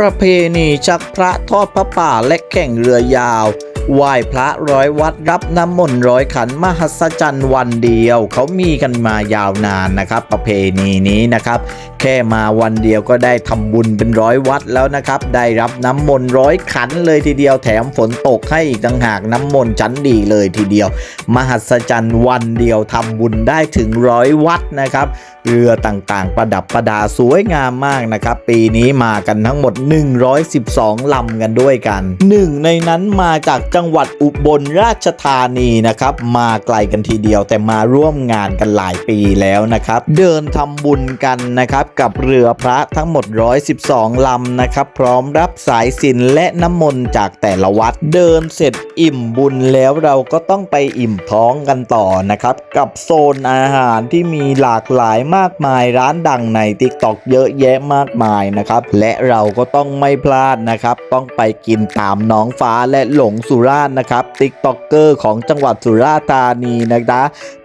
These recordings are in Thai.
ประเพณีชักพระทอดพระป่าและแข่งเรือยาวไหว้พระร้อยวัดรับน้ำมนต์ร้อยขันมหัศจรรย์วันเดียว เขามีกันมายาวนานนะครับ ประเพณีนี้นะครับ แค่มาวันเดียวก็ได้ทำบุญเป็นร้อยวัดแล้วนะครับ ได้รับน้ำมนต์ร้อยขันเลยทีเดียวแถมฝนตกให้อีกต่างหากน้ำมนต์ชั้นดีเลยทีเดียว มหัศจรรย์วันเดียวทำบุญได้ถึงร้อยวัดนะครับ เรือต่างๆ ประดับประดาสวยงามมากนะครับ ปีนี้มากันทั้งหมด 112 ลำกันด้วยกัน หนึ่งในนั้นมาจากจังหวัดอุบลราชธานีนะครับ มาไกลกันทีเดียวแต่มาร่วมงานกันหลายปีแล้วนะครับ เดินทำบุญกันนะครับกับเรือพระทั้งหมด 112 ลำนะครับ พร้อมรับสายสินและน้ำมนต์จากแต่ละวัดเดินเสร็จอิ่มบุญแล้วเราก็ต้องไปอิ่มท้องกันต่อนะครับ กับโซนอาหารที่มีหลากหลายมากมายร้านดังใน t ิ k t o k เยอะแยะมากมายนะครับ และเราก็ต้องไม่พลาดนะครับ ต้องไปกินตามน้องฟ้าและหลงสุราษฎร์นะครับติ๊กต็อกเกอร์ของจังหวัดสุราษฎร์ธานีนะคะ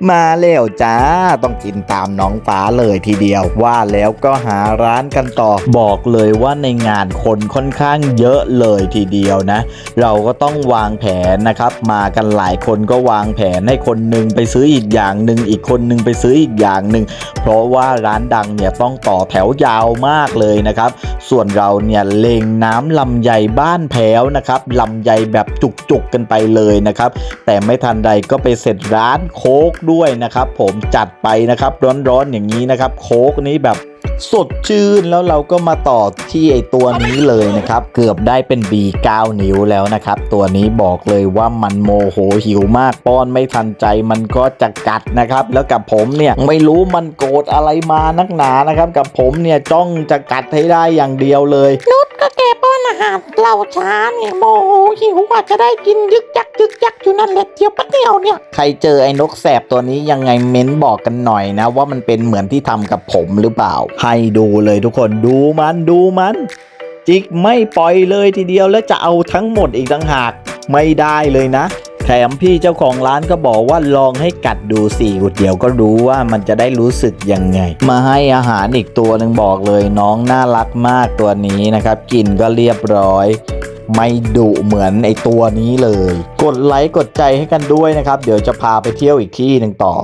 มาแล้วจ้าต้องกินตามน้องฟ้าเลยทีเดียวว่าแล้วก็หาร้านกันต่อบอกเลยว่าในงานคนค่อนข้างเยอะเลยทีเดียวนะ เราก็ต้องวางแผนนะครับ มากันหลายคนก็วางแผนให้คนหนึ่งไปซื้ออีกอย่างหนึ่งอีกคนหนึ่งไปซื้ออีกอย่างหนึ่งเพราะว่าร้านดังเนี่ยต้องต่อแถวยาวมากเลยนะครับ ส่วนเราเนี่ยเลงน้ำลำไยบ้านแพ้วนะครับลำไยแบบจุกๆกันไปเลยนะครับ แต่ไม่ทันใดก็ไปเสร็จร้านโค้กด้วยนะครับ ผมจัดไปนะครับร้อนๆอย่างนี้นะครับ โค้กนี้แบบ สดชื่นแล้วเราก็มาต่อที่ไอตัวนี้เลยนะครับ เกือบได้เป็น B9 นิ้วแล้วนะครับ ตัวนี้บอกเลยว่ามันโมโหหิวมากป้อนไม่ทันใจมันก็จะกัดนะครับ แล้วกับผมเนี่ยไม่รู้มันโกรธอะไรมานักหนานะครับ กับผมเนี่ยจ้องจะกัดให้ได้อย่างเดียวเลยนุชก็เก็บาหารเราช้าเนี่ยโมโหหิวกว่าจะได้กินยึกยักยึกยักอยู่นั่นแหละเดียวปะเดียวเนี่ย ใครเจอไอ้นกแสบตัวนี้ยังไงเม้นบอกกันหน่อยนะ ว่ามันเป็นเหมือนที่ทำกับผมหรือเปล่า ให้ดูเลยทุกคนดูมันดูมัน จิกไม่ปล่อยเลยทีเดียวแล้วจะเอาทั้งหมดอีกต่างหากไม่ได้เลยนะ แถมพี่เจ้าของร้านก็บอกว่าลองให้กัดดูสิเดี๋ยวก็รู้ว่ามันจะได้รู้สึกยังไง มาให้อาหารอีกตัวหนึ่งบอกเลยน้องน่ารักมากตัวนี้นะครับ กินก็เรียบร้อยไม่ดุเหมือนไอตัวนี้เลย กดไลค์กดใจให้กันด้วยนะครับ เดี๋ยวจะพาไปเที่ยวอีกที่หนึ่งต่อ